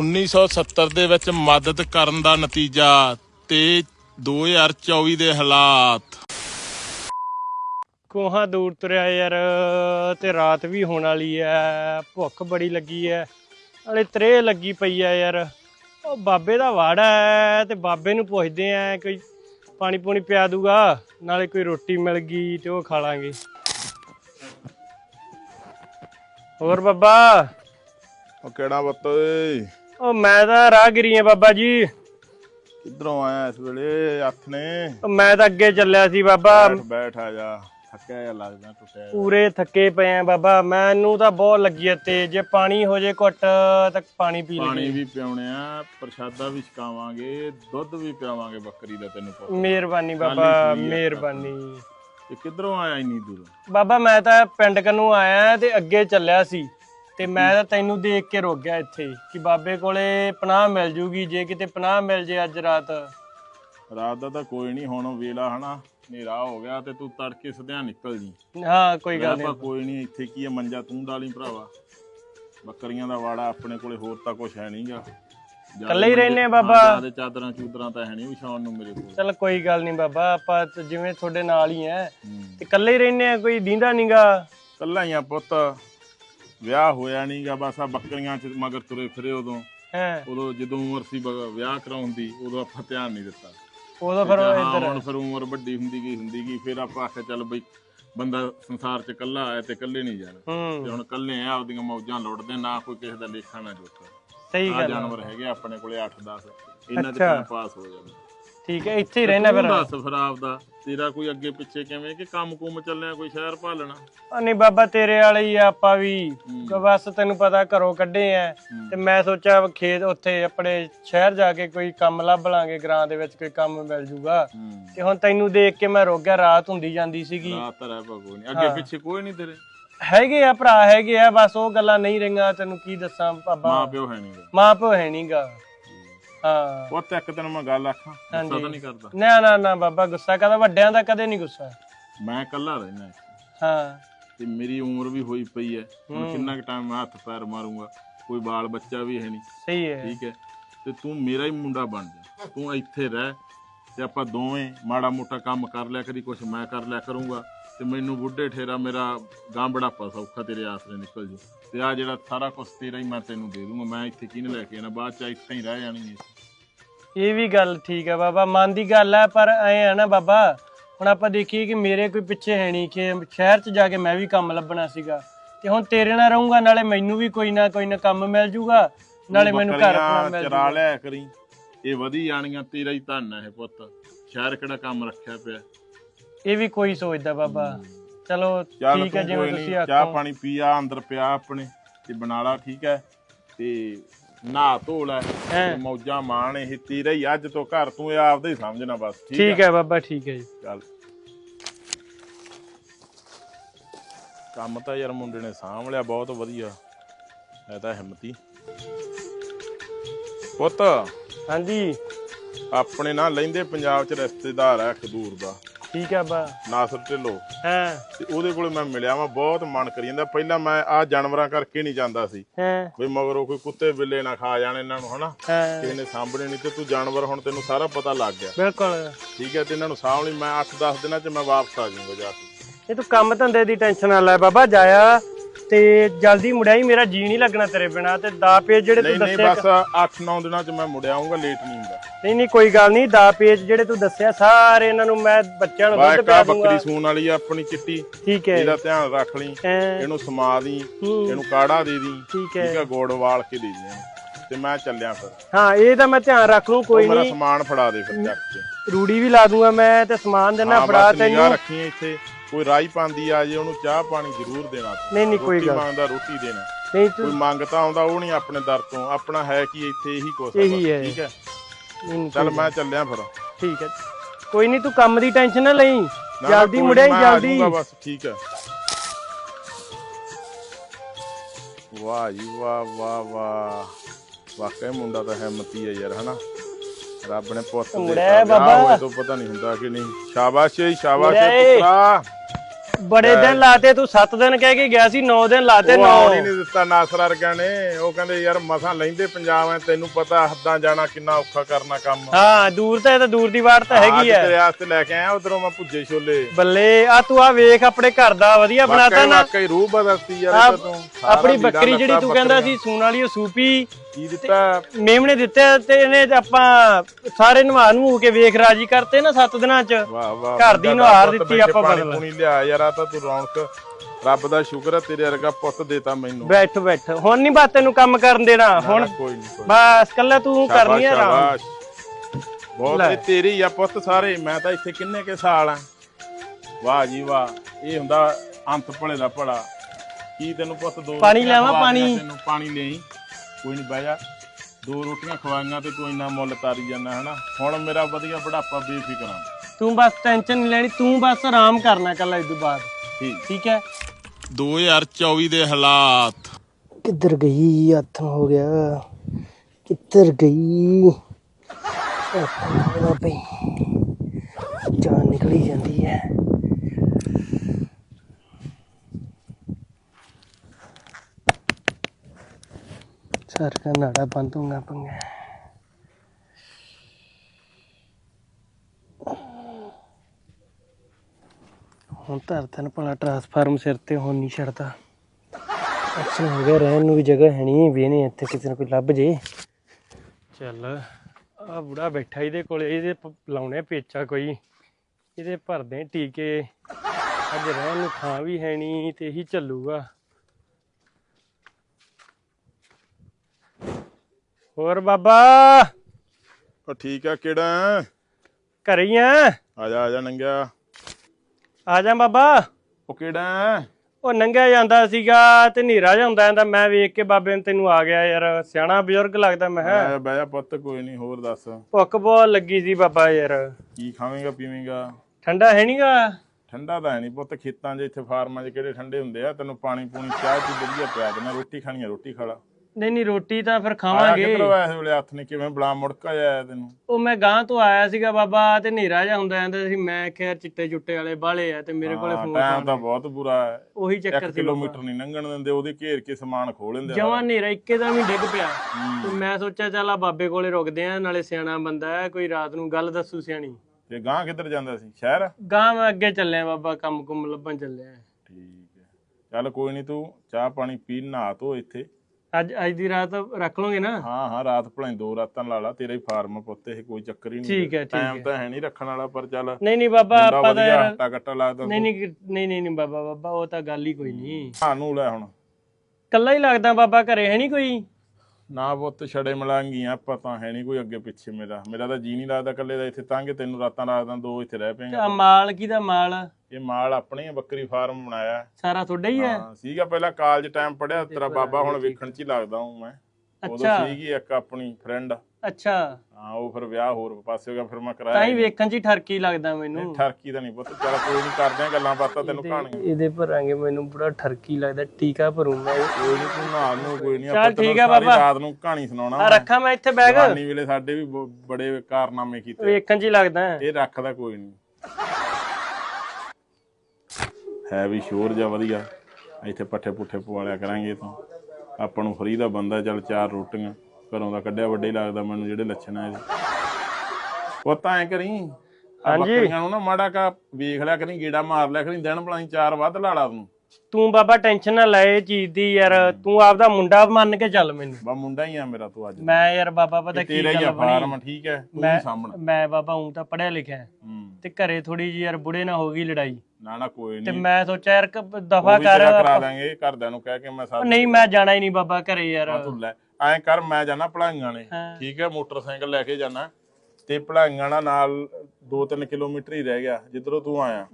1970 ਦੇ ਵਿੱਚ ਮਦਦ ਕਰਨ ਦਾ ਨਤੀਜਾ ਤੇ 2024 ਦੇ ਹਾਲਾਤ। ਕੋਹਾਂ ਦੂਰ ਤੁਰਿਆ ਯਾਰ ਤੇ ਰਾਤ ਵੀ ਹੋਣ ਵਾਲੀ ਐ ਭੁੱਖ ਬੜੀ ਲੱਗੀ ਐ। ਨਾਲੇ ਤਰੇ ਲੱਗੀ ਪਈ ਐ ਯਾਰ। ਉਹ ਬਾਬੇ ਦਾ ਵਾੜਾ ਐ ਤੇ ਬਾਬੇ ਨੂੰ ਪੁੱਛਦੇ ਆ ਕੋਈ ਪਾਣੀ ਪੂਣੀ ਪਿਆ ਦੂਗਾ ਨਾਲੇ ਕੋਈ ਰੋਟੀ ਮਿਲ ਗਈ ਤੇ ਉਹ ਖਾ ਲਾਂਗੇ। ਹੋਰ ਬਾਬਾ? ਉਹ ਕਿਹੜਾ ਬੱਤ ਓਏ? ਉਹ ਮੈਂ ਤਾਂ ਰਾਹਗੀਰੀ ਆ ਬਾਬਾ ਜੀ। ਕਿੱਧਰੋਂ ਆਇਆ ਇਸ ਵੇਲੇ? ਹੱਥ ਨੇ। ਉਹ ਮੈਂ ਤਾਂ ਅੱਗੇ ਚੱਲਿਆ ਸੀ ਬਾਬਾ। ਬੈਠ ਬੈਠ ਆ ਜਾ। ਥੱਕਿਆ ਜਿਹਾ ਲੱਗਦਾ ਟੁੱਟਿਆ। ਪੂਰੇ ਥੱਕੇ ਪਏ ਆ ਬਾਬਾ। ਮੈਨੂੰ ਤਾਂ ਬਹੁਤ ਲੱਗੀ ਐ ਤੇ ਜੇ ਪਾਣੀ ਹੋ ਜੇ ਘੁੱਟ ਤਾਂ ਪਾਣੀ ਪੀ ਪਾਣੀ ਲਈਏ। ਵੀ ਪਿਆਉਣੇ ਆ ਪ੍ਰਸ਼ਾਦਾ ਵੀ ਛਕਾਵਾਂਗੇ ਦੁੱਧ ਵੀ ਪਿਆਵਾਂਗੇ ਬੱਕਰੀ ਦਾ ਤੈਨੂੰ ਪਤਾ। ਮਿਹਰਬਾਨੀ ਬਾਬਾ ਖਾਲੀ ਆ ਮਿਹਰਬਾਨੀ। ਇਹ ਕਿੱਧਰੋਂ ਆਇਆ ਇੰਨੀ ਦੂਰ? ਬਾਬਾ ਮੈਂ ਤਾਂ ਪਿੰਡ ਕੰਨੂ ਆਇਆ ਤੇ ਅੱਗੇ ਚੱਲਿਆ ਸੀ। ਤੇ ਮੈਂ ਤਾਂ ਤੈਨੂੰ ਦੇਖ ਕੇ ਰੁਕ ਗਿਆ ਇੱਥੇ ਹੀ ਕਿ ਬਾਬੇ ਕੋਲੇ ਪਨਾਹ ਮਿਲ ਜੂਗੀ ਜੇ ਕਿਤੇ ਪਨਾਹ ਮਿਲ ਜੇ ਅੱਜ ਰਾਤ। ਰਾਤ ਦਾ ਤਾਂ ਕੋਈ ਨਹੀਂ ਹੁਣ ਵੇਲਾ ਹਨਾ ਹਨੇਰਾ ਹੋ ਗਿਆ ਤੇ ਤੂੰ ਤੜਕੇ ਸਦਿਆਂ ਨਿਕਲ ਜੀ। ਹਾਂ ਕੋਈ ਗੱਲ ਆਪਾਂ ਨਹੀਂ। ਕੋਈ ਨਹੀਂ ਇੱਥੇ ਕੀ ਹੈ ਮੰਜਾ ਤੂੰ ਡਾਲੀ ਭਰਾਵਾ। ਬੱਕਰੀਆਂ ਦਾ ਵਾੜਾ ਆਪਣੇ ਕੋਲੇ ਹੋਰ ਤਾਂ ਕੁਝ ਹੈ ਨਹੀਂਗਾ ਇਕੱਲੇ ਹੀ ਰਹਿੰਦੇ ਆ ਬਾਬਾ? ਜਿਆਦੇ ਚਾਦਰਾਂ ਚੂਦਰਾਂ ਤਾਂ ਹੈ ਨਹੀਂ ਵਿਛਾਉਣ ਨੂੰ ਮੇਰੇ ਕੋਲ। ਚਲ ਕੋਈ ਗੱਲ ਨਹੀਂ ਬਾਬਾ ਆਪਾਂ ਤਾਂ ਜਿਵੇਂ ਤੁਹਾਡੇ ਨਾਲ ਹੀ ਐ। ਤੇ ਇਕੱਲੇ ਹੀ ਰਹਿੰਦੇ ਆ ਕੋਈ ਦੀਂਦਾ ਨਹੀਂਗਾ ਕੱਲਾ ਹੀ ਆ ਪੁੱਤ। ਵਿਆਹ ਹੋਇਆ ਨਹੀਂਗਾ ਬਸ ਆ ਬੱਕਰੀਆਂ ਚ ਮਗਰ ਤੁਰੇ ਫਿਰੇ ਉਦੋਂ। ਹੈ। ਉਦੋਂ ਜਦੋਂ ਉਮਰ ਸੀ ਬ- ਵਿਆਹ ਕਰਾਉਣ ਦੀ ਉਦੋਂ ਆਪਾਂ ਧਿਆਨ ਨਹੀਂ ਦਿੱਤਾ। ਉਦੋਂ ਫਿਰ ਹਾਂ, ਇੱਧਰ ਹੁਣ ਫਿਰ ਉਮਰ ਵੱਡੀ ਹੁੰਦੀ ਗਈ ਹੁੰਦੀ ਗਈ ਫਿਰ ਆਪਾਂ ਆਖਿਆ ਚੱਲ ਬਈ ਬੰਦਾ ਸੰਸਾਰ 'ਚ ਇਕੱਲਾ ਆਇਆ ਤੇ ਇਕੱਲੇ ਨਹੀਂ ਜਾਣਾ। ਹੂੰ। ਤੇ ਹੁਣ ਇਕੱਲੇ ਆ ਆਪਦੀਆਂ ਮੌਜਾਂ ਲੁੱਟਦੇ ਨਾ ਕੋਈ ਕਿਸੇ ਦਾ ਲੇਖਾ ਨਾ ਜੋਖਾ। ਸਹੀ ਆ ਗੱਲ ਆ। ਜਾਨਵਰ ਹੈਗੇ ਆਪਣੇ ਕੋਲੇ 8-10 ਇਹਨਾਂ ਦੇ ਅੱਛਾ। ਟਾਈਮ ਪਾਸ ਹੋ ਜਾਂਦਾ। ਠੀਕ ਹੈ ਇੱਥੇ ਹੀ ਰਹਿਣਾ ਫਿਰ। ਦੱਸ ਫਿਰ ਆਪਦਾ ਤੇਰਾ ਕੋਈ ਅੱਗੇ ਪਿੱਛੇ ਕਿਵੇਂ ਕਿ ਕੰਮ ਕੁਮ ਚੱਲਿਆ ਕੋਈ ਸ਼ਹਿਰ ਭਾਲਣਾ? ਆ ਨਹੀਂ ਬਾਬਾ ਤੇਰੇ ਵਾਲੇ ਹੀ ਆ ਆਪਾਂ ਵੀ। ਕਿ ਬਸ ਤੈਨੂੰ ਪਤਾ ਘਰੋਂ ਕੱਢੇ ਆ। ਤੇ ਮੈਂ ਸੋਚਿਆ ਖੇਤ ਉੱਥੇ ਆਪਣੇ ਸ਼ਹਿਰ ਜਾ ਕੇ ਕੋਈ ਕੰਮ ਲੱਭ ਲਾਂਗੇ ਗ੍ਰਾਂ ਦੇ ਵਿੱਚ ਕੋਈ ਕੰਮ ਮਿਲ ਜੂਗਾ। ਤੇ ਹੁਣ ਤੈਨੂੰ ਦੇਖ ਕੇ ਮੈਂ ਰੁਕ ਗਿਆ ਰਾਤ ਹੁੰਦੀ ਜਾਂਦੀ ਸੀਗੀ। ਰਾਤ ਰਹਿ ਕੋਈ ਨਹੀਂ ਅੱਗੇ ਪਿੱਛੇ ਕੋਈ ਨਹੀਂ ਤੇਰੇ। ਹੈਗੇ ਆ ਭਰਾ ਹੈਗੇ ਆ ਬਸ ਉਹ ਗੱਲਾਂ ਨਹੀਂ ਰਹੀਆਂ। ਤੈਨੂੰ ਕੀ ਦੱਸਾਂ ਮਾਂ ਬਾਬਾ ਪਿਓ ਹੈ ਨਹੀਂ ਮਾਂ ਪਿਓ ਹੈ ਨਹੀਂਗਾ ਹਾਂ। ਉਹ ਇੱਕ ਦਿਨ ਮੈਂ ਗੱਲ ਆਖਾਂ ਗੁੱਸਾ ਤਾਂ ਨਹੀਂ ਕਰਦਾ। ਨਾ ਨਾ ਨਾ ਬਾਬਾ ਗੁੱਸਾ ਕਦਾ ਵੱਡਿਆਂ ਦਾ ਕਦੇ ਨਹੀਂ ਗੁੱਸਾ। ਮੈਂ ਇਕੱਲਾ ਰਹਿਣਾ ਹਾਂ। ਤੇ ਮੇਰੀ ਉਮਰ ਵੀ ਹੋਈ ਪਈ ਹੈ। ਹੁਣ ਕਿੰਨਾ ਕੁ ਟਾਈਮ ਮੈਂ ਹੱਥ ਪੈਰ ਮਾਰੂੰਗਾ ਕੋਈ ਬਾਲ ਬੱਚਾ ਵੀ ਹੈ ਨਹੀਂ। ਸਹੀ ਹੈ। ਠੀਕ ਹੈ। ਤੇ ਤੂੰ ਮੇਰਾ ਹੀ ਮੁੰਡਾ ਬਣ ਜਾ। ਤੂੰ ਇੱਥੇ ਰਹਿ ਤੇ ਆਪਾਂ ਦੋਵੇਂ ਮਾੜਾ ਮੋਟਾ ਕੰਮ ਕਰ ਲਿਆ ਕਰੀ ਕੁਛ ਮੈਂ ਕਰ ਲਿਆ ਕਰੂੰਗਾ। ਤੇ ਮੈਨੂੰ ਬੁੱਢੇ ਠੇਰਾ ਮੇਰਾ ਗਾਂ ਬੜਾਪਾ ਸੌਖਾ ਤੇਰੇ ਆਸਰੇ ਨਿਕਲ ਜੂ ਤੇ ਆ ਜਿਹੜਾ ਸਾਰਾ ਕੁਝ ਤੇਰਾ ਹੀ ਮੈਂ ਤੈਨੂੰ ਦੇ ਦੂੰਗਾ ਮੈਂ ਇੱਥੇ ਕਿਹਨੇ ਲੈ ਕੇ ਆਣਾ ਬਾਅਦ ਚ ਇੱਥੇ ਹੀ ਰਹਿ ਜਾਣੀ ਹੈ। ਇਹ ਵੀ ਗੱਲ ਠੀਕ ਹੈ ਬਾਬਾ ਮਨ ਦੀ ਗੱਲ ਹੈ ਪਰ ਐ ਆ ਨਾ ਬਾਬਾ ਹੁਣ ਆਪਾਂ ਦੇਖੀਏ ਕਿ ਮੇਰੇ ਕੋਈ ਪਿੱਛੇ ਹੈ ਨਹੀਂ ਕਿ ਸ਼ਹਿਰ 'ਚ ਜਾ ਕੇ ਮੈਂ ਵੀ ਕੰਮ ਲੱਭਣਾ ਸੀਗਾ। ਤੇ ਹੁਣ ਤੇਰੇ ਨਾਲ ਰਹੂੰਗਾ ਨਾਲੇ ਮੈਨੂੰ ਵੀ ਕੋਈ ਨਾ ਕੋਈ ਨਾ ਕੰਮ ਮਿਲ ਜੂਗਾ ਨਾਲੇ ਮੈਨੂੰ ਘਰ ਆਪਣਾ ਮਿਲ ਚਰਾ ਜੂਗਾ ਲਿਆ ਕਰੀ। ਇਹ ਵਧੀ ਜਾਣੀਆਂ ਤੇਰਾ ਹੀ ਧੰਨ ਹੈ ਇਹ ਪੁੱਤ। ਸ਼ਹਿਰ ਕਿਹੜਾ ਕੰਮ ਰੱਖਿਆ ਪਿਆ? ਇਹ ਵੀ ਕੋਈ ਸੋਚਦਾ ਬਾਬਾ। ਚਲੋ ਚੱਲ ਠੀਕ ਹੈ ਤੂੰ ਜਿਵੇਂ ਕੋਈ ਤੁਸੀਂ ਨਹੀਂ ਚਾਹ ਆਖੋ ਪਾਣੀ ਪੀਆ ਅੰਦਰ ਪਿਆ ਆਪਣੇ ਤੇ ਬਣਾ ਲਾ ਠੀਕ ਹੈ। ਤੇ ਨਹਾ ਧੋ ਲੈ ਹੈਂ। ਮੌਜਾਂ ਮਾਣ ਇਹ ਤੇਰਾ ਹੀ ਅੱਜ ਤੋਂ ਘਰ ਤੂੰ ਇਹ ਆਪਦਾ ਹੀ ਸਮਝਣਾ ਬਸ ਠੀਕ ਠੀਕ ਹੈ ਬਾਬਾ ਠੀਕ ਹੈ ਜੀ। ਚੱਲ। ਕੰਮ ਤਾਂ ਯਾਰ ਮੁੰਡੇ ਨੇ ਸਾਂਭ ਲਿਆ ਬਹੁਤ ਵਧੀਆ। ਹੈ ਤਾਂ ਹਿੰਮਤੀ। ਪੁੱਤ ਹਾਂਜੀ। ਆਪਣੇ ਨਾਲ ਲੈਂਦੇ ਪੰਜਾਬ ਚ ਰਿਸ਼ਤੇਦਾਰ ਆ ਇੱਕ ਦੂਰ ਦਾ। ਠੀਕ ਹੈ ਬਾ। ਨਾਸਰ ਢਿੱਲੋਂ। ਹਾਂ। ਤੇ ਉਹਦੇ ਕੋਲੇ ਮੈਂ ਮਿਲਿਆ ਵਾਂ ਬਹੁਤ ਮਨ ਕਰੀ ਜਾਂਦਾ। ਪਹਿਲਾਂ ਮੈਂ ਆ ਜਾਨਵਰਾਂ ਕਰਕੇ ਨਹੀਂ ਜਾਂਦਾ ਸੀ। ਹਾਂ। ਵੀ ਮਗਰੋਂ ਕੋਈ ਕੁੱਤੇ ਬਿੱਲੇ ਨਾ ਖਾ ਜਾਣ ਇਹਨਾਂ ਨੂੰ ਹਨਾ? ਕਿਸੇ ਨੇ ਸਾਂਭਣੇ ਨਹੀਂ ਤੇ ਤੂੰ ਜਾਨਵਰ ਹੁਣ ਤੈਨੂੰ ਸਾਰਾ ਪਤਾ ਲੱਗ ਗਿਆ। ਬਿਲਕੁਲ। ਠੀਕ ਹੈ ਤੇ ਇਹਨਾਂ ਨੂੰ ਸਾਂਭ ਲਈ ਮੈਂ 8-10 ਦਿਨਾਂ ਚ ਮੈਂ ਵਾਪਸ ਆ ਜਾਊਂਗਾ ਜਾ ਕੇ। ਇਹ ਤੂੰ ਕੰਮ ਧੰਦੇ ਦੀ ਟੈਨਸ਼ਨ ਨਾ ਲੈ ਬਾਬਾ ਜਾਇਆ। ਤੇ ਜਲਦੀ ਮੁੜਿਆ ਹੀ ਮੇਰਾ ਜੀ ਨਹੀਂ ਲੱਗਣਾ ਤੇਰੇ ਬਿਨਾ ਤੇ ਦਾ ਪੇਜ ਜਿਹੜੇ ਨਹੀਂ ਤੂੰ ਨਹੀਂ ਦੱਸਿਆ ਬਸ 8-9 ਦਿਨਾਂ ਚ ਮੈਂ ਮੁੜ ਆਊਂਗਾ ਲੇਟ ਨਹੀਂ ਹੁੰਦਾ। ਨਹੀਂ ਨਹੀਂ ਕੋਈ ਗੱਲ ਨਹੀਂ ਦਾ ਪੇਜ ਜਿਹੜੇ ਤੂੰ ਦੱਸਿਆ ਸਾਰੇ ਇਹਨਾਂ ਨੂੰ ਮੈਂ ਬੱਚਿਆਂ ਨੂੰ ਦੁੱਧ ਪਿਆ ਦੂੰਗਾ ਬੱਕਰੀ ਸੂਣ ਵਾਲੀ ਆ ਆਪਣੀ ਚਿੱਟੀ। ਠੀਕ ਹੈ। ਇਹਦਾ ਧਿਆਨ ਰੱਖ ਲਈ ਐਂ, ਇਹਨੂੰ ਸਮਾ ਦੀ ਹੂੰ, ਇਹਨੂੰ ਕਾੜਾ ਦੇ ਦੀ ਠੀਕ ਹੈ। ਹੈ ਗੋੜ ਵਾਲ ਕੇ ਦੇ ਦੀ ਇਹਨੂੰ। ਤੇ ਮੈਂ ਚੱਲਿਆ ਫਿਰ। ਹਾਂ ਇਹ ਤਾਂ ਮੈਂ ਧਿਆਨ ਰੱਖ ਲੂੰ ਉਹ ਕੋਈ ਮੇਰਾ ਨਹੀਂ। ਸਮਾਨ ਫੜਾ ਦੇ ਫਿਰ ਚੱਕ ਕੇ। ਰੂੜੀ ਵੀ ਲਾ ਦੂੰਗਾ ਮੈਂ ਤੇ ਸਮਾਨ ਦੇਣਾ ਹਾਂ ਫੜਾ ਬਸ ਨਿਗਾਹ ਤੈਨੂੰ। ਰੱਖੀ ਇੱਥੇ। ਕੋਈ ਰਾਈ ਪਾਉਂਦੀ ਆ ਜੇ ਉਹਨੂੰ ਚਾਹ ਪਾਣੀ ਜ਼ਰੂਰ ਦੇਣਾ। ਨਹੀਂ ਨਹੀਂ ਕੋਈ ਗੱਲ ਮੰਗਦਾ ਰੋਟੀ ਦੇਣਾ। ਨਹੀਂ ਕੋਈ ਮੰਗਤਾ ਆਉਂਦਾ ਉਹ ਨਹੀਂ ਆਪਣੇ ਦਰ ਤੋਂ। ਆਪਣਾ ਹੈ ਕੀ ਇੱਥੇ ਇਹੀ ਕੁਛ ਹੈ। ਠੀਕ ਹੈ? ਚੱਲ ਮੈਂ ਚੱਲਿਆ ਫਿਰ। ਠੀਕ ਹੈ। ਕੋਈ ਨਹੀਂ ਤੂੰ ਕੰਮ ਦੀ ਟੈਨਸ਼ਨ ਨਾ ਲਈ। ਜਲਦੀ ਮੁੜਿਆ ਜਲਦੀ। ਬਸ ਠੀਕ ਹੈ। ਵਾਹ ਜੀ ਵਾਹ ਵਾਹ ਵਾਹ। ਵਾਕਈ ਮੁੰਡਾ ਤਾਂ ਹਿੰਮਤੀ ਹੈ ਯਾਰ ਹਨਾ? ਰੱਬ ਨੇ ਪੁੱਤ ਦੇ ਦਿੱਤਾ। ਹੋਏ ਤੋਂ ਪਤਾ ਨਹੀਂ ਹੁੰਦਾ ਕਿ ਨਹੀਂ। ਸ਼ਾਬਾਸ਼ ਏ ਸ਼ਾਬਾਸ਼। ਪੁੱਤਰਾ। ਬੜੇ ਦਿਨ ਲਾਤੇ ਤੂੰ 7 ਦਿਨ ਕਹਿ ਕੇ ਗਿਆ ਸੀ 9 ਦਿਨ ਲਾਤੇ ਉਹ 9 ਆਉਣ ਹੀ ਨਹੀਂ ਦਿੱਤਾ ਨਾਸਰ ਵਰਗਿਆਂ ਨੇ ਉਹ ਕਹਿੰਦੇ ਯਾਰ ਮਸਾਂ ਲੈਂਦੇ ਪੰਜਾਬ ਐ ਤੈਨੂੰ ਪਤਾ ਹੱਦਾਂ ਜਾਣਾ ਕਿੰਨਾ ਔਖਾ ਕਰਨਾ ਕੰਮ। ਹਾਂ ਦੂਰ ਤਾਂ ਇਹ ਤਾਂ ਦੂਰ ਦੀ ਵਾਰ ਤਾਂ ਹੈਗੀ ਐ। ਤੇਰੇ ਵਾਸਤੇ ਲੈ ਕੇ ਆਇਆ ਉਧਰੋਂ ਮੈਂ ਭੁੱਜੇ ਛੋਲੇ। ਬੱਲੇ ਆ ਤੂੰ ਆ ਵੇਖ ਆਪਣੇ ਘਰ ਦਾ ਵਧੀਆ ਬਣਾਤਾ ਨਾ। ਵਾਕਈ ਰੂਹ ਬਦਲਤੀ ਯਾਰ ਆਪਣੀ ਬੱਕਰੀ ਜਿਹੜੀ ਤੂੰ ਕਹਿੰਦਾ। ਸੀ ਸੂਣ ਵਾਲੀ ਉਹ ਸੂਪੀ। ਕੀ ਦਿੱਤਾ? ਮੇਮਣੇ ਦਿੱਤੇ ਤੇ ਇਹਨੇ ਤੇ ਆਪਾਂ ਸਾਰੇ ਨਵਾ ਨੂੰ ਕੇ ਵੇਖ ਰਾਜੀ ਕਰਤੇ ਨਾ 7 ਦਿਨਾਂ ਚ। ਵਾਹ ਵਾਹ ਘਰ ਦੀ ਨੁਹਾਰ ਦਿੱਤੀ ਆਪਾਂ ਬਦਲ। ਪੂਣੀ ਲਿਆ ਯਾਰ ਆ ਤਾਂ ਤੂੰ ਰੌਣਕ ਰੱਬ ਦਾ ਸ਼ੁਕਰ ਹੈ ਤੇਰੇ ਵਰਗਾ ਪੁੱਤ ਦੇਤਾ ਮੈਨੂੰ। ਬੈਠ ਬੈਠ। ਹੁਣ ਨਹੀਂ ਬਾਤ ਤੈਨੂੰ ਕੰਮ ਕਰਨ ਦੇਣਾ ਹੁਣ ਬਸ ਕੱਲਾ ਤੂੰ ਕਰਨੀ ਆ ਆਰਾਮ। ਬਹੁਤ ਤੇਰੀ ਆ ਪੁੱਤ ਸਾਰੇ ਮੈਂ ਤਾਂ ਇੱਥੇ ਕਿੰਨੇ ਕੇ ਸਾਲ ਆ। ਵਾਹ ਜੀ ਵਾਹ ਇਹ ਹੁੰਦਾ ਅੰਤ ਭਲੇ ਦਾ ਭਲਾ। ਕੀ ਤੈਨੂੰ ਪੁੱਤ ਦੋ ਪਾਣੀ ਖਵਾ ਪਾਣੀ? ਤੈਨੂੰ ਪਾਣੀ ਲਈ ਕੋਈ ਨਹੀਂ ਬਹਿ ਜਾ। ਦੋ ਰੋਟੀਆਂ ਖਵਾਈਆਂ ਤੇ ਤੂੰ ਇੰਨਾ ਮੁੱਲ ਤਾਰੀ ਜਾਂਦਾ ਹਨਾ? ਹੁਣ ਮੇਰਾ ਵਧੀਆ ਬੁਢਾਪਾ ਬੇਫਿਕਰਾਂ ਤੂੰ ਬਸ ਟੈਨਸ਼ਨ ਨਹੀਂ ਲੈਣੀ ਤੂੰ ਬਸ ਆਰਾਮ ਕਰਨਾ ਕੱਲਾ ਇਸ ਤੋਂ ਬਾਅਦ। ਠੀਕ। ਠੀਕ ਹੈ? 2024 ਦੇ ਹਾਲਾਤ। ਕਿੱਧਰ ਗਈ? ਹੱਥ ਹੋ ਗਿਆ। ਕਿੱਧਰ ਗਈ? ਜਾਨ ਨਿਕਲੀ ਜਾਂਦੀ ਹੈ। ਸਰ का नाड़ा बंद होगा पंगा ਹੁਣ ਧਰਤਨ ਭਲਾ ਟਰਾਂਸਫਾਰਮ ਸਿਰ ਤੇ ਹੁਣ ਨਹੀਂ ਛੱਡਦਾ ਅੱਛਾ ਹੋ ਗਿਆ ਰਹਿਣ ਨੂੰ ਵੀ ਜਗ੍ਹਾ ਹੈ ਨਹੀਂ ਵੇਨੇ ਇੱਥੇ ਕਿਸੇ ਨੂੰ ਕੋਈ ਲੱਭ ਜੇ ਚੱਲ ਆ ਬੁੜਾ ਬੈਠਾ ਇਹਦੇ ਕੋਲ ਇਹਦੇ ਪ- ਲਾਉਣੇ ਪੇਚਾ ਕੋਈ ਇਹਦੇ ਭਰਦੇ ਟੀਕੇ ਅੱਜ ਰਹਿਣ ਨੂੰ ਥਾਂ ਵੀ ਹੈ ਨਹੀਂ ਤੇ ਇਹੀ ਚੱਲੂਗਾ ਹੋਰ ਬਾਬਾ। ਉਹ ਠੀਕ ਆ ਕਿਹੜਾ? ਘਰੇ ਹੀ ਆ। ਆ ਜਾ ਆ ਜਾ ਨੰਗਿਆ। ਆ ਜਾ ਬਾਬਾ। ਉਹ ਕਿਹੜਾ? ਉਹ ਨੰਗਿਆ ਜਾਂਦਾ ਸੀਗਾ ਤੇ ਹਨੇਰਾ ਜਾਂਦਾ ਜਾਂਦਾ ਮੈਂ ਵੇਖ ਕੇ ਬਾਬੇ ਨੂੰ ਤੈਨੂੰ ਆ ਗਿਆ ਯਾਰ ਸਿਆਣਾ ਬਜ਼ੁਰਗ ਲੱਗਦਾ ਮੈਂ ਆ ਬਹਿ ਜਾ ਪੁੱਤ ਕੋਈ ਨਹੀਂ ਹੋਰ ਦੱਸ। ਭੁੱਖ ਬਹੁਤ ਲੱਗੀ ਸੀ ਬਾਬਾ ਯਾਰ। ਕੀ ਖਾਵੇਂਗਾ ਪੀਵੇਂਗਾ? ਠੰਡਾ ਹੈ ਨਹੀਂਗਾ ਠੰਡਾ ਤਾਂ ਹੈ ਨਹੀਂ ਪੁੱਤ ਖੇਤਾਂ 'ਚ ਇੱਥੇ ਫਾਰਮਾਂ 'ਚ ਕਿਹੜੇ ਠੰਡੇ ਹੁੰਦੇ ਆ? ਤੈਨੂੰ ਪਾਣੀ ਪੂਣੀ ਚਾਹ ਚੀ ਵਧੀਆ ਪਿਆ ਦੇਣਾ ਰੋਟੀ ਖਾਣੀ ਆ ਰੋਟੀ ਖਾ ਲਾ। ਨਹੀਂ ਨਹੀਂ ਰੋਟੀ ਤਾਂ ਫਿਰ ਆਇਆ ਖਾਵਾਂਗੇ। ਕਿੱਧਰੋਂ ਆਇਆ ਵੇਲੇ ਹੱਥ ਨੇ? ਕਿਵੇਂ ਬਲਾ ਮੁੜਕਾ ਆਇਆ ਤੈਨੂੰ? ਉਹ ਮੈਂ ਗਾਂ ਤੋਂ ਆਇਆ ਸੀਗਾ ਬਾਬਾ ਤੇ ਹਨੇਰਾ ਜਿਹਾ ਹੁੰਦਾ ਜਾਂਦਾ ਸੀ। ਮੈਂ ਖੈਰ ਚਿੱਟੇ ਚੁੱਟੇ ਵਾਲੇ ਬਾਲੇ ਆ ਤੇ ਮੇਰੇ ਕੋਲੇ ਫੋਨ ਟਾਈਮ ਤਾਂ ਬਹੁਤ ਬੁਰਾ ਹੈ। ਉਹੀ ਚੱਕਰ 1 ਸੀ ਕਿਲੋਮੀਟਰ ਨਹੀਂ ਲੰਘਣ ਦਿੰਦੇ ਉਹਦੇ ਘੇਰ ਕੇ ਸਮਾਨ ਖੋਹ ਲੈਂਦੇ ਜਵਾਂ ਹਨੇਰਾ ਇੱਕੇ ਦਾ ਵੀ ਡਿੱਗ ਪਿਆ। ਤੇ ਮੈਂ ਸੋਚਿਆ ਚੱਲ ਆ ਬਾਬੇ ਕੋਲੇ ਰੁਕਦੇ ਆ ਨਾਲੇ ਸਿਆਣਾ ਬੰਦਾ ਹੈ ਕੋਈ ਰਾਤ ਨੂੰ ਗੱਲ ਦੱਸੂ ਸਿਆਣੀ। ਤੇ ਗਾਂ ਕਿੱਧਰ ਜਾਂਦਾ ਸੀ? ਸ਼ਹਿਰ? ਗਾਂ ਮੈਂ ਅੱਗੇ ਚੱਲਿਆ ਬਾਬਾ ਕੰਮ ਕੁੰਮ ਲੱਭਣ ਚੱਲਿਆ। ਠੀਕ ਹੈ। ਚੱਲ ਕੋਈ ਨਹੀਂ ਤੂੰ ਚਾਹ ਪਾਣੀ ਪੀ ਨਹਾ ਧੋ ਇੱਥੇ। ਅੱਜ ਅੱਜ ਦੀ ਰਾਤ ਰੱਖ ਲਓਗੇ ਨਾ? ਹਾਂ ਹਾਂ ਰਾਤ ਭਲੇ ਦੋ ਰਾਤਾਂ ਲਾ ਲਾ ਤੇਰਾ ਹੀ ਫਾਰਮ ਪੁੱਤ ਇਹ ਕੋਈ ਚੱਕਰ ਹੀ ਨਹੀਂ ਠੀਕ ਹੈ, ਠੀਕ ਟਾਈਮ ਤਾਂ ਹੈ ਨਹੀਂ ਰੱਖਣ ਵਾਲਾ ਪਰ ਚੱਲ ਨਹੀਂ ਨਹੀਂ ਬਾਬਾ ਆਪਾਂ ਵਧੀਆ ਯਾਰ ਹੱਟਾ ਕੱਟਾ ਲੱਗਦਾ ਨਹੀਂ ਨਹੀਂ ਨਹੀਂ ਨਹੀਂ ਬਾਬਾ ਬਾਬਾ ਉਹ ਤਾਂ ਗੱਲ ਹੀ ਕੋਈ ਨਹੀਂ। ਸਾਨੂੰ ਲੈ ਹੁਣ। ਕੱਲਾ ਹੀ ਲੱਗਦਾ ਬਾਬਾ ਘਰੇ ਹੈ ਨਹੀਂ ਕੋਈ? ਨਾ ਪੁੱਤ ਛੜੇ ਮਲਾਂਗੀਆਂ ਆਪਾਂ ਤਾਂ ਹੈ ਨਹੀਂ ਕੋਈ ਅੱਗੇ ਪਿੱਛੇ ਮੇਰਾ। ਮੇਰਾ ਤਾਂ ਜੀ ਨਹੀਂ ਲੱਗਦਾ ਇਕੱਲੇ ਦਾ ਇੱਥੇ ਤਾਂ ਕਿ ਤੈਨੂੰ ਰਾਤਾਂ ਰਾਤਾਂ ਦੋ ਇੱਥੇ ਰਹਿ ਪਏਗਾ। ਮਾਲ ਕਿਹਦਾ ਮਾਲ? ਇਹ ਮਾਲ ਆਪਣੇ ਆ, ਬੱਕਰੀ ਫਾਰਮ ਬਣਾਇਆ। ਸਾਰਾ ਤੁਹਾਡਾ ਹੀ ਹੈ ਹਾਂ ਸੀਗਾ ਪਹਿਲਾਂ ਕਾਲਜ ਟਾਈਮ ਪੜਿਆ ਤੇਰਾ ਬਾਬਾ ਹੁਣ ਵੇਖਣ ਚ ਹੀ ਲੱਗਦਾ ਹੂੰ ਮੈਂ। ਉਦੋਂ ਅੱਛਾ। ਸੀਗੀ ਇੱਕ ਆਪਣੀ ਫਰੈਂਡ ਅੱਛਾ। ਹਾਂ ਉਹ ਫਿਰ ਵਿਆਹ ਹੋਰ ਪਾਸੇ ਹੋ ਗਿਆ ਫਿਰ ਮੈਂ ਤਾਂ ਕਰਾਇਆ ਹੀ ਵੇਖਣ ਚ ਹੀ ਠਰਕੀ ਲੱਗਦਾ ਮੈਨੂੰ। ਠਰਕੀ ਦਾ ਨਹੀਂ ਪੁੱਤ ਚੱਲ ਕੋਈ ਨਹੀਂ ਕਰਦੇ ਆ ਗੱਲਾਂ ਬਾਤਾਂ ਤੈਨੂੰ ਕਹਾਣੀਆਂ। ਇਹਦੇ ਭਰਾਂਗੇ ਮੈਨੂੰ ਬੜਾ ਠਰਕੀ ਲੱਗਦਾ ਟੀਕਾ ਭਰੂ ਮੈਂ। ਕੋਈ ਨਹੀਂ ਤੂੰ ਨਾਲ ਨੂੰ ਕੋਈ ਨਹੀਂ ਚੱਲ ਠੀਕ ਆ ਬਾਬਾ। ਰਾਤ ਨੂੰ ਕਹਾਣੀ ਸੁਣਾਉਣਾ ਆ ਰੱਖਾਂ ਮੈਂ ਇੱਥੇ ਬੈਗ। ਜਵਾਨੀ ਵੇਲੇ ਸਾਡੇ ਵੀ ਬੜੇ ਕਾਰਨਾਮੇ ਕੀਤੇ। ਵੇਖਣ ਚ ਹੀ ਲੱਗਦਾ। ਇਹ ਰੱਖਦਾ ਕੋਈ ਨਹੀਂ ਹੈ ਵੀ ਸ਼ੋਰ ਜਾਂ ਵਧੀਆ। ਇੱਥੇ ਪੱਠੇ ਪੁੱਠੇ ਪਵਾਲਿਆ ਕਰਾਂਗੇ ਤਾਂ। ਆਪਾਂ ਨੂੰ ਫਰੀ ਦਾ ਬੰਦਾ ਚੱਲ ਚਾਰ ਰੋਟੀਆਂ। ਘਰੋਂ ਦਾ ਕੱਢਿਆ ਵੱਡੇ ਹੀ ਲੱਗਦਾ ਮੈਨੂੰ ਜਿਹੜੇ ਲੱਛਣ ਆ ਇਹਦੇ ਉਹ ਤਾਂ ਐ ਕਰੀ ਹਾਂਜੀ। ਬੱਕਰੀਆਂ ਨੂੰ ਨਾ ਮਾੜਾ ਕਾ ਵੇਖ ਲਿਆ ਕਰੀ ਗੇੜਾ ਮਾਰ ਲਿਆ ਕਰੀ ਦਿਨ ਭਲਾਈ ਚਾਰ ਵੱਧ ਲਾ ਲਾ ਤੂੰ ਤੂੰ ਬਾਬਾ ਟੈਨਸ਼ਨ ਨਾ ਲੈ ਇਹ ਚੀਜ਼ ਦੀ ਯਾਰ ਤੂੰ ਆਪਦਾ ਮੁੰਡਾ ਮੰਨ ਕੇ ਚੱਲ ਮੈਨੂੰ। ਬਾ ਮੁੰਡਾ ਹੀ ਆ ਮੇਰਾ ਤੂੰ ਅੱਜ। ਮੈਂ ਯਾਰ ਬਾਬਾ ਪਤਾ ਕੀ ਤੇਰਾ ਹੀ ਆ ਬਣੀ। ਫਾਰਮ ਠੀਕ ਹੈ ਤੂੰ ਹੀ ਸਾਹਮਣ ਮੈਂ ਬਾਬਾ ਹੂੰ ਤਾਂ ਪੜਿਆ ਲਿਖਿਆ ਹੂੰ। ਤੇ ਘਰੇ ਥੋੜੀ ਜੀ ਯਾਰ ਬੁੜੇ ਨਾਲ ਹੋ ਗਈ ਲੜਾਈ। ਨਾ ਨਾ ਕੋਈ ਤੇ ਨਹੀਂ। ਮੈਂ ਸੋਚਿਆ ਯਾਰ ਦਫਾ ਕਰ ਕਰਾ ਦਾਂਗੇ ਘਰਦਿਆਂ ਨੂੰ ਕਹਿ ਕੇ ਮੈਂ ਸਾਥ ਨਹੀਂ ਮੈਂ ਜਾਣਾ ਹੀ ਨਹੀਂ ਬਾਬਾ ਘਰੇ ਯਾਰ। ਤੂੰ ਲੈ। ਐਂ ਕਰ ਮੈਂ ਜਾਣਾ ਪੜਾਈਆਂ ਨੇ। ਹਾਂ। ਠੀਕ ਹੈ ਮੋਟਰਸਾਈਕਲ ਲੈ ਕੇ ਜਾਣਾ ਤੇ ਪੜਾਈਆਂ ਨਾਲ ਨਾਲ 2-3 ਕਿਲੋਮੀਟਰ ਹੀ ਰਹਿ ਗਿਆ ਜਿੱਧਰੋਂ ਤੂੰ ਆਇਆ।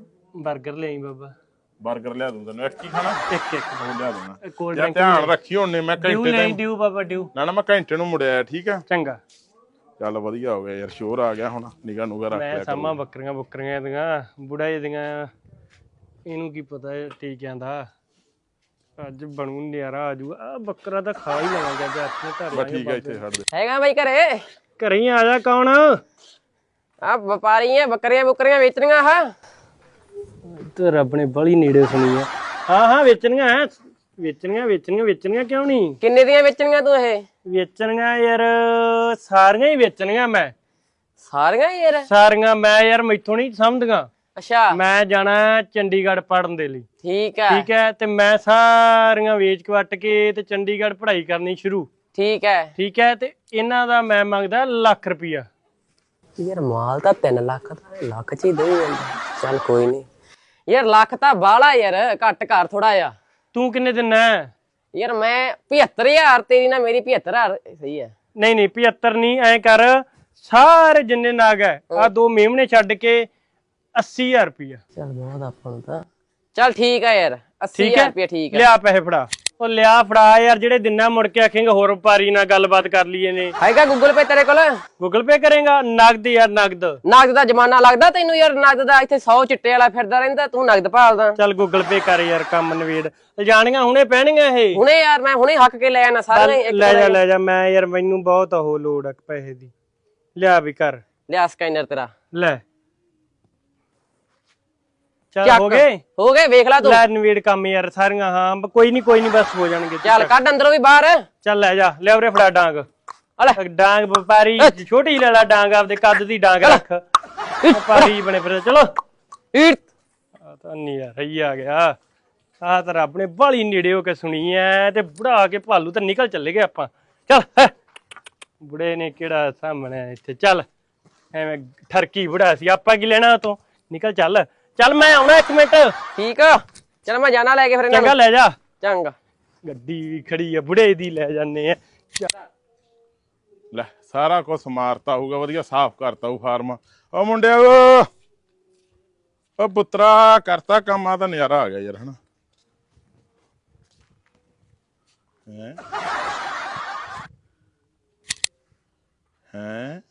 버ਗਰ ਲਿਆਈ ਬਾਬਾ। 버ਗਰ ਲਿਆ ਦੂੰ ਤੈਨੂੰ ਇੱਕ ਕੀ ਖਾਣਾ? ਇੱਕ ਇੱਕ। ਉਹ ਲਿਆ ਦੂੰਗਾ ਕੋਲਡ ਯਾਰ ਧਿਆਨ ਰੱਖੀ ਹੁਣ ਨੇ ਮੈਂ ਘੰਟੇ ਤੇ ਡਿਊ ਬਾਬਾ ਡਿਊ। ਨਾ ਨਾ ਮੈਂ ਘੰਟੇ ਨੂੰ ਮੁੜਿਆ ਠੀਕ ਆ ਚੰਗਾ। ਚੱਲ ਵਧੀਆ ਹੋ ਗਿਆ ਯਾਰ ਸ਼ੋਰ ਆ ਗਿਆ ਹੁਣ ਨਿਗਾ ਨੂਗਾ ਰੱਖ ਮੈਂ ਲਿਆ ਸਾਮਾ ਬੱਕਰੀਆਂ ਬੱਕਰੀਆਂ ਦੀਆਂ ਬੁੜਾ ਦੀਆਂ ਇਹਨੂੰ ਕੀ ਪਤਾ ਹੈ ਟੀਕਿਆਂ ਦਾ। ਅੱਜ ਬਣੂ ਨਿਆਰਾ ਆਜੂ ਆ ਬੱਕਰਾ ਤਾਂ ਖਾ ਹੀ ਲਵਾਂਗੇ ਅੱਜ ਆਪਣੇ ਘਰ ਬਸ ਠੀਕ ਆ ਇੱਥੇ ਛੱਡ ਦੇ ਹੈਗਾ ਬਾਈ ਘਰੇ? ਘਰੇ ਹੀ ਆ ਜਾ ਕੌਣ? ਆ ਵਪਾਰੀ ਆ ਬੱਕਰੀਆਂ ਬੁੱਕਰੀਆਂ ਵੇਚਣੀਆਂ ਆ ਤੇ ਰੱਬ ਨੇ ਬੜੀ ਨੇੜੇ ਸੁਣੀ ਆ। ਹਾਂ ਹਾਂ ਵੇਚਣੀਆਂ ਐ। ਵੇਚਣੀਆਂ ਵੇਚਣੀਆਂ ਵੇਚਣੀਆਂ ਕਿਉਂ ਨਹੀਂ? ਕਿੰਨੇ ਦੀਆਂ ਵੇਚਣੀਆਂ ਤੂੰ ਇਹ? ਵੇਚਣੀਆਂ ਯਾਰ ਸਾਰੀਆਂ ਹੀ ਵੇਚਣੀਆਂ ਮੈਂ। ਸਾਰੀਆਂ ਹੀ ਯਾਰ? ਸਾਰੀਆਂ ਮੈਂ ਯਾਰ ਮੈਥੋਂ ਨਹੀਂ ਸਮਝਦੀਆਂ ਅੱਛਾ। ਮੈਂ ਜਾਣਾ ਚੰਡੀਗੜ੍ਹ ਪੜਨ ਦੇ ਲਈ। ਠੀਕ ਹੈ। ਠੀਕ ਹੈ ਤੇ ਮੈਂ ਸਾਰੀਆਂ ਵੇਚ ਕਵੱਟ ਕੇ ਤੇ ਚੰਡੀਗੜ੍ਹ ਪੜ੍ਹਾਈ ਕਰਨੀ ਸ਼ੁਰੂ। ਠੀਕ ਹੈ। ਠੀਕ ਹੈ ਤੇ ਇਹਨਾਂ ਦਾ ਮੈਂ ਮੰਗਦਾ ਲੱਖ ਰੁਪਈਆ। ਯਾਰ ਮਾਲ ਤਾਂ 3 ਲੱਖ ਦਾ ਲੱਖ ਚ ਹੀ ਦੇ ਜਾਂਦਾ। ਚੱਲ ਕੋਈ ਨਹੀਂ। ਯਾਰ ਲੱਖ ਤਾਂ ਬਾਹਲਾ ਯਾਰ ਘੱਟ ਕਰ ਥੋੜਾ ਆ ਤੂੰ ਕਿੰਨੇ ਦਿਨਾ ਹੈ ਯਾਰ ਮੈਂ 75000 ਤੇਰੀ ਨਾ ਮੇਰੀ 75000 ਸਹੀ ਹੈ। ਨਹੀਂ ਨਹੀਂ 75 ਨਹੀਂ ਐ ਕਰ। ਸਾਰੇ ਜਿੰਨੇ ਨਾਗ ਹੈ। ਆ ਦੋ ਮੇਮਣੇ ਛੱਡ ਕੇ 80000 ਰੁਪਈਆ। ਚੱਲ ਬਹੁਤ ਆਪਾਂ ਨੂੰ ਤਾਂ। ਚੱਲ ਠੀਕ ਹੈ ਯਾਰ 80000 ਠੀਕ ਹੈ? ਰੁਪਏ ਠੀਕ ਹੈ ਲਿਆ ਪੈਸੇ ਫੜਾ। ਉਹ ਲਿਆ ਫੜਾ ਯਾਰ ਜਿਹੜੇ ਦਿਨਾਂ ਮੁੜ ਕੇ ਆਖੇਂਗਾ ਹੋਰ ਵਪਾਰੀ ਨਾਲ ਗੱਲਬਾਤ ਕਰ ਲਈਏ ਨੇ। ਹੈਗਾ ਗੂਗਲ ਪੇ ਤੇਰੇ ਕੋਲ? ਗੂਗਲ ਪੇ ਕਰੇਗਾ? ਨਗਦ ਯਾਰ ਨਗਦ। ਨਗਦ ਦਾ ਜ਼ਮਾਨਾ ਲੱਗਦਾ ਤੈਨੂੰ ਯਾਰ ਨਗਦ ਦਾ ਇੱਥੇ 100 ਚਿੱਟੇ ਵਾਲਾ ਫਿਰਦਾ ਰਹਿੰਦਾ ਤੂੰ ਨਗਦ ਭਾਲਦਾ। ਚੱਲ ਗੂਗਲ ਪੇ ਕਰ ਯਾਰ ਕੰਮ ਨਵੇੜ ਜਾਣੀਆਂ ਹੁਣੇ ਪੈਣਗੀਆਂ ਇਹ? ਹੁਣੇ ਯਾਰ ਮੈਂ ਹੁਣੇ ਹੱਕ ਕੇ ਲੈ ਆਣਾ ਸਾਰੇ ਇੱਕ ਲੈ ਜਾ ਲੈ ਜਾ ਮੈਂ ਯਾਰ ਮੈਨੂੰ ਬਹੁਤ ਉਹ ਲੋੜ ਆ ਪੈਸੇ ਦੀ। ਲਿਆ ਵੀ ਕਰ। ਲਿਆ ਸਕੈਨਰ ਤੇਰਾ। ਲੈ। ਚੱਲ। ਹੋ ਗਏ? ਹੋ ਗਏ ਵੇਖ ਲੈ ਤੂੰ। ਲੈ ਨਵੇੜ ਕੰਮ ਯਾਰ ਸਾਰੀਆਂ ਹਾਂ ਕੋਈ ਨਹੀਂ ਕੋਈ ਨਹੀਂ ਬਸ ਹੋ ਜਾਣਗੇ ਚੱਲ ਕੱਢ ਅੰਦਰੋਂ ਵੀ ਬਾਹਰ। ਚੱਲ ਲੈ ਜਾ ਲੈ ਉਰੇ ਫੜਾ ਡਾਂਗ। ਅਲੇ। ਡਾਂਗ ਵਪਾਰੀ ਛੋਟੀ ਲੈ ਲੈ ਡਾਂਗ ਆਪਦੇ ਕੱਦ ਦੀ ਡਾਂਗ ਰੱਖ। ਵਪਾਰੀ ਬਣੇ ਫਿਰ ਚਲੋ। ਈਟ ਆ ਤਾਂ ਨਹੀਂ ਯਾਰ ਰਹੀ ਆ ਗਿਆ। ਆ ਤਾਂ ਰੱਬ ਨੇ ਬਾਲੀ ਨੇੜੇ ਹੋ ਕੇ ਸੁਣੀ ਐ ਤੇ ਬੁੜਾ ਕੇ ਭਾਲੂ ਤਾਂ ਨਿਕਲ ਚੱਲੇ ਗਏ ਆਪਾਂ। ਚੱਲ। ਬੁੜੇ ਨੇ ਕਿਹੜਾ ਸਾਹਮਣੇ ਇੱਥੇ? ਚੱਲ ਐਵੇਂ ਠਰਕੀ ਬੁੜਾ ਸੀ ਆਪਾਂ ਕੀ ਲੈਣਾ ਤੋਂ ਨਿਕਲ ਚੱਲ। ਚੱਲ ਮੈਂ ਆਉਣਾ ਇੱਕ ਮਿੰਟ। ਠੀਕ ਆ। ਚਲ ਮੈਂ ਜਾਣਾ ਲੈ ਕੇ ਫਿਰ ਇਹਨਾਂ ਚੰਗਾ ਨੂੰ। ਲੈ ਜਾ। ਚੰਗਾ। ਗੱਡੀ ਵੀ ਖੜੀ ਆ ਬੁੜੇ ਦੀ ਲੈ ਜਾਂਦੇ ਆ। ਚੱਲ। ਲੈ ਸਾਰਾ ਕੁਝ ਸਮਾਰਤਾ ਹੋਊਗਾ ਵਧੀਆ ਸਾਫ਼ ਕਰਤਾ ਉਹ ਫਾਰਮ। ਓ ਮੁੰਡਿਆ ਓ ਓ ਪੁੱਤਰਾ ਕਰਤਾ ਕੰਮ ਆ ਤਾਂ ਨਜ਼ਾਰਾ ਆ ਗਿਆ ਯਾਰ ਹਨਾ। ਹੈ? ਹੈ?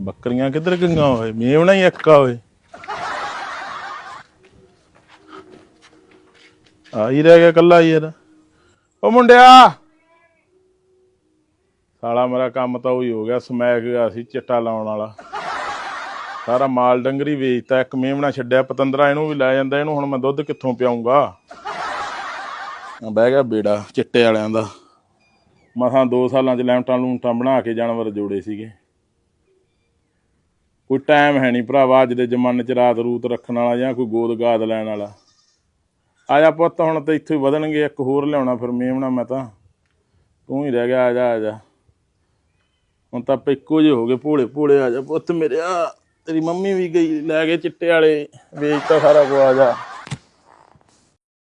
ਬੱਕਰੀਆਂ ਕਿੱਧਰ ਗੰਗਾ ਹੋਏ? ਮੇਵਣਾ ਹੀ ਇੱਕਾ ਓਏ ਆ ਹੀ ਰਹਿ ਗਿਆ ਕੱਲਾ ਯਾਰ। ਉਹ ਮੁੰਡਿਆ! ਸਾਲਾ ਮੇਰਾ ਕੰਮ ਤਾਂ ਉਹੀ ਹੋ ਗਿਆ, ਸਮੈਕ ਗਿਆ ਸੀ, ਚਿੱਟਾ ਲਾਉਣ ਵਾਲਾ। ਸਾਰਾ ਮਾਲ ਡੰਗਰੀ ਵੇਚਤਾ, ਇੱਕ ਮੇਵਣਾ ਛੱਡਿਆ, ਪਤੰਦਰਾ ਇਹਨੂੰ ਵੀ ਲੈ ਜਾਂਦਾ, ਇਹਨੂੰ ਹੁਣ ਮੈਂ ਦੁੱਧ ਕਿੱਥੋਂ ਪਿਆਉਂਗਾ ਬਹਿ ਗਿਆ ਬੇੜਾ ਚਿੱਟੇ ਵਾਲਿਆਂ ਦਾ। ਮਸਾਂ 2 ਸਾਲਾਂ ਚ ਲੈਂਟਾਂ ਲੂੰਟਾਂ ਬਣਾ ਕੇ ਜਾਨਵਰ ਜੋੜੇ ਸੀਗੇ। ਕੋਈ ਟਾਈਮ ਹੈ ਨਹੀਂ ਭਰਾਵਾ, ਅੱਜ ਦੇ ਜ਼ਮਾਨੇ ਚ ਰਾਤ ਰੂਤ ਰੱਖਣ ਵਾਲਾ ਜਾਂ ਕੋਈ ਗੋਦ ਗਾਦ ਲੈਣ ਵਾਲਾ। ਆ ਜਾ ਪੁੱਤ, ਹੁਣ ਤਾਂ ਇੱਥੋਂ ਹੀ ਵਧਣਗੇ, ਇੱਕ ਹੋਰ ਲਿਆਉਣਾ ਫਿਰ ਮੇਮਣਾ ਮੈਂ ਤਾਂ। ਤੂੰ ਹੀ ਰਹਿ ਗਿਆ, ਆ ਜਾ ਆ ਜਾ। ਹੁਣ ਤਾਂ ਆਪਾਂ ਇੱਕੋ ਜਿਹੇ ਹੋ ਗਏ, ਭੋਲੇ ਭੋਲੇ, ਆ ਜਾ ਪੁੱਤ ਮੇਰਿਆ। ਤੇਰੀ ਮੰਮੀ ਵੀ ਗਈ, ਲੈ ਗਏ ਚਿੱਟੇ ਵਾਲੇ ਵੇਚਤਾ ਸਾਰਾ ਕੁਝ ਆ ਜਾ।